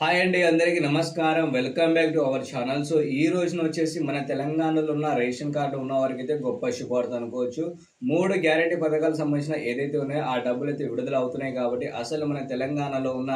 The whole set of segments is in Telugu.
హాయ్ అండి అందరికీ నమస్కారం. Welcome back to our channel so ఈ రోజున వచ్చేసి మన తెలంగాణలో ఉన్న రేషన్ కార్డు ఉన్న వారికి అయితే గొప్ప శుభార్త అనుకోవచ్చు. మూడు గ్యారెంటీ పథకాలకు సంబంధించిన ఏదైతే ఉన్నాయో ఆ డబ్బులు అయితే విడుదల అవుతున్నాయి కాబట్టి అసలు మన తెలంగాణలో ఉన్న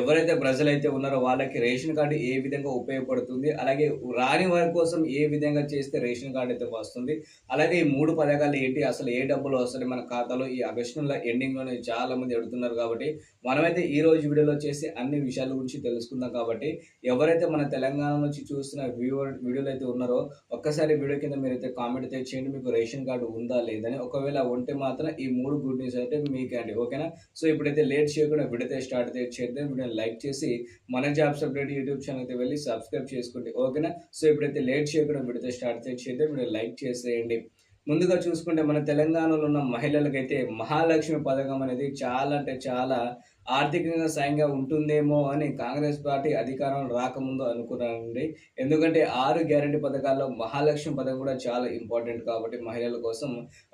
ఎవరైతే ప్రజలైతే ఉన్నారో వాళ్ళకి రేషన్ కార్డు ఏ విధంగా ఉపయోగపడుతుంది అలాగే రాని వారి కోసం ఏ విధంగా చేస్తే రేషన్ కార్డు అయితే వస్తుంది అలాగే ఈ మూడు పథకాలు ఏంటి అసలు ఏ డబ్బులు వస్తాయి మన ఖాతాలో ఈ ఆగస్టు ఎండింగ్లోనే చాలా మంది అడుగుతున్నారు కాబట్టి మనమైతే ఈ రోజు వీడియోలో వచ్చేసి అన్ని విషయాల గురించి తెలుసుకుందాం కాబట్టి. ఎవరైతే మన తెలంగాణ నుంచి చూస్తున్న వీడియో వీడియోలు అయితే ఉన్నారో ఒక్కసారి వీడియో కింద మీరైతే కామెంట్ అయితే చేయండి. మీకు రేషన్ కార్డు ఉందా లేదని. ఒకవేళ ఉంటే మాత్రం ఈ మూడు గుడ్ న్యూస్ అయితే మీకు అండి. ఓకేనా సో ఇప్పుడైతే లేట్ చేయకుండా వీడియో స్టార్ట్ అయితే చేద్దాం. వీడియోని లైక్ చేసి మన జాబ్స్ అప్డేట్ యూట్యూబ్ ఛానల్ అయితే వెళ్ళి సబ్స్క్రైబ్ చేసుకోండి. ఓకేనా సో ఇప్పుడైతే లేట్ చేయకుండా వీడియో స్టార్ట్ అయితే చేద్దాం. వీడియో లైక్ చేసేయండి. ముందుగా చూసుకుంటే మన తెలంగాణలో ఉన్న మహిళలకైతే మహాలక్ష్మి పథకం అనేది చాలా అంటే చాలా ఆర్థికంగా సాయంగా ఉంటుందేమో అని కాంగ్రెస్ పార్టీ అధికారం రాకముందు అనుకున్నానండి ఎందుకంటే ఆరు గ్యారంటీ పథకాల్లో మహాలక్ష్మి పథకం కూడా చాలా ఇంపార్టెంట్ కాబట్టి మహిళల కోసం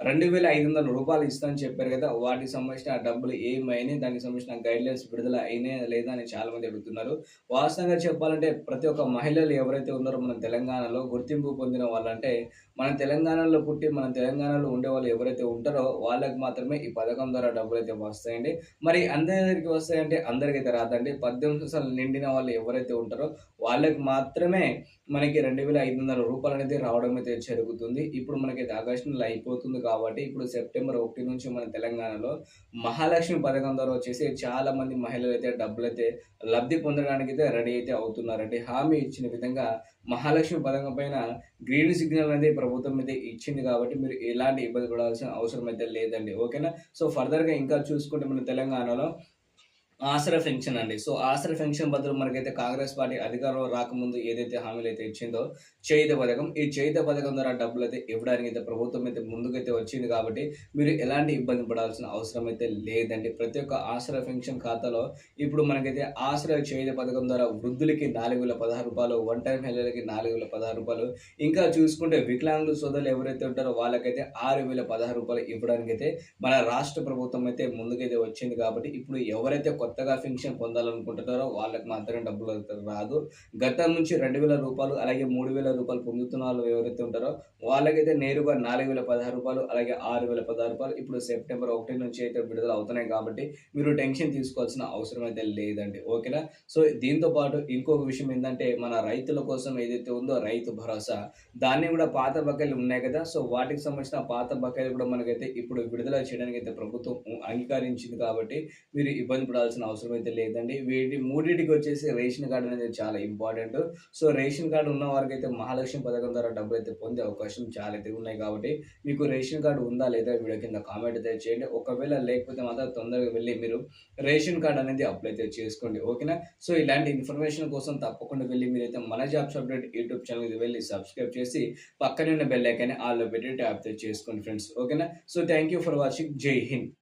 రెండు వేల ఐదు వందల రూపాయలు ఇస్తానని చెప్పారు కదా. వాటికి సంబంధించిన డబ్బులు ఏమైనాయి? దానికి సంబంధించిన గైడ్లైన్స్ విడుదల అయినాయా లేదా అని చాలా మంది అడుగుతున్నారు. వాస్తవంగా చెప్పాలంటే ప్రతి ఒక్క మహిళలు ఎవరైతే ఉన్నారో మన తెలంగాణలో గుర్తింపు పొందిన వాళ్ళంటే మన తెలంగాణలో పుట్టి మన తెలంగాణలో ఉండే వాళ్ళు ఎవరైతే ఉంటారో వాళ్ళకి మాత్రమే ఈ పథకం ద్వారా డబ్బులు అయితే వస్తాయండి. మరి అందరికీ వస్తాయంటే అందరికైతే రాదండి. పద్దెనిమిది సంవత్సరాలు నిండిన వాళ్ళు ఎవరైతే ఉంటారో వాళ్ళకి మాత్రమే మనకి రెండు వేల ఐదు వందల రూపాయలు అనేది రావడం అయితే జరుగుతుంది. ఇప్పుడు మనకైతే ఆగస్టు నెల అయిపోతుంది కాబట్టి ఇప్పుడు సెప్టెంబర్ ఒకటి నుంచి మన తెలంగాణలో మహాలక్ష్మి పథకం ద్వారా వచ్చేసి చాలా మంది మహిళలు అయితే డబ్బులు అయితే లబ్ధి పొందడానికి అయితే రెడీ అయితే అవుతున్నారండి. హామీ ఇచ్చిన విధంగా మహాలక్ష్మి పథకం పైన గ్రీన్ సిగ్నల్ అనేది ప్రభుత్వం అయితే ఇచ్చింది కాబట్టి మీరు ఎలాంటి ఇబ్బంది పడాల్సిన అవసరం అయితే లేదండి. ఓకేనా? సో ఫర్దర్గా ఇంకా చూసుకుంటే మన తెలంగాణలో ఆసరా ఫెన్షన్ అండి. సో ఆసరా ఫెన్షన్ బదులు మనకైతే కాంగ్రెస్ పార్టీ అధికారంలో రాకముందు ఏదైతే హామీలు అయితే ఇచ్చిందో చేయిత పథకం. ఈ చేయిత పథకం ద్వారా డబ్బులు అయితే ఇవ్వడానికి అయితే ప్రభుత్వం అయితే ముందుకైతే వచ్చింది కాబట్టి మీరు ఎలాంటి ఇబ్బంది పడాల్సిన అవసరం అయితే లేదండి. ప్రతి ఒక్క ఆసరా ఫెన్షన్ ఖాతాలో ఇప్పుడు మనకైతే ఆసరా చేయిత పథకం ద్వారా వృద్ధులకి నాలుగు వేల పదహారు రూపాయలు వన్ టైం మహిళలకి నాలుగు వేల పదహారు రూపాయలు. ఇంకా చూసుకుంటే వికలాంగులు సోదరులు ఎవరైతే ఉంటారో వాళ్ళకైతే ఆరు వేల పదహారు రూపాయలు ఇవ్వడానికి అయితే మన రాష్ట్ర ప్రభుత్వం అయితే ముందుకైతే వచ్చింది కాబట్టి ఇప్పుడు ఎవరైతే కొత్తగా పెన్షన్ పొందాలనుకుంటున్నారో వాళ్ళకి మాత్రం డబ్బులు రాదు. గతం నుంచి రెండు వేల రూపాయలు అలాగే మూడు వేల రూపాయలు పొందుతున్న వాళ్ళు ఎవరైతే ఉంటారో వాళ్ళకైతే నేరుగా నాలుగు వేల పదహారు రూపాయలు అలాగే ఆరు వేల పదహారు రూపాయలు ఇప్పుడు సెప్టెంబర్ ఒకటి నుంచి అయితే విడుదల అవుతున్నాయి కాబట్టి మీరు టెన్షన్ తీసుకోవాల్సిన అవసరం అయితే లేదండి. ఓకేనా? సో దీంతో పాటు ఇంకొక విషయం ఏంటంటే మన రైతుల కోసం ఏదైతే ఉందో రైతు భరోసా దాన్ని కూడా పాత బకాయిలు ఉన్నాయి కదా సో వాటికి సంబంధించిన పాత బకాయిలు కూడా మనకైతే ఇప్పుడు విడుదల చేయడానికి అయితే ప్రభుత్వం అంగీకరించింది కాబట్టి మీరు ఇబ్బంది పడాల్సిన అవసరం అయితే లేదండి. వీటి మూడింటికి వచ్చేసి రేషన్ కార్డు అనేది చాలా ఇంపార్టెంట్. సో రేషన్ కార్డు ఉన్న వారికి అయితే మహాలక్ష్మి పథకం ద్వారా డబ్బులు అయితే పొందే అవకాశం చాలా అయితే ఉన్నాయి కాబట్టి మీకు రేషన్ కార్డు ఉందా లేదా వీడియో కింద కామెంట్ అయితే చేయండి. ఒకవేళ లేకపోతే మాత్రం తొందరగా వెళ్ళి మీరు రేషన్ కార్డు అనేది అప్లై అయితే చేసుకోండి. ఓకేనా? సో ఇలాంటి ఇన్ఫర్మేషన్ కోసం తప్పకుండా వెళ్ళి మీరైతే మన జాబ్స్ అప్డేట్ యూట్యూబ్ ఛానల్కి వెళ్ళి సబ్స్క్రైబ్ చేసి పక్కనే ఉన్న బెల్ ఐకాన్ని ఆల్లో పెట్టి ట్యాప్ చేసుకోండి ఫ్రెండ్స్. ఓకేనా? So thank you for watching. జై హింద్.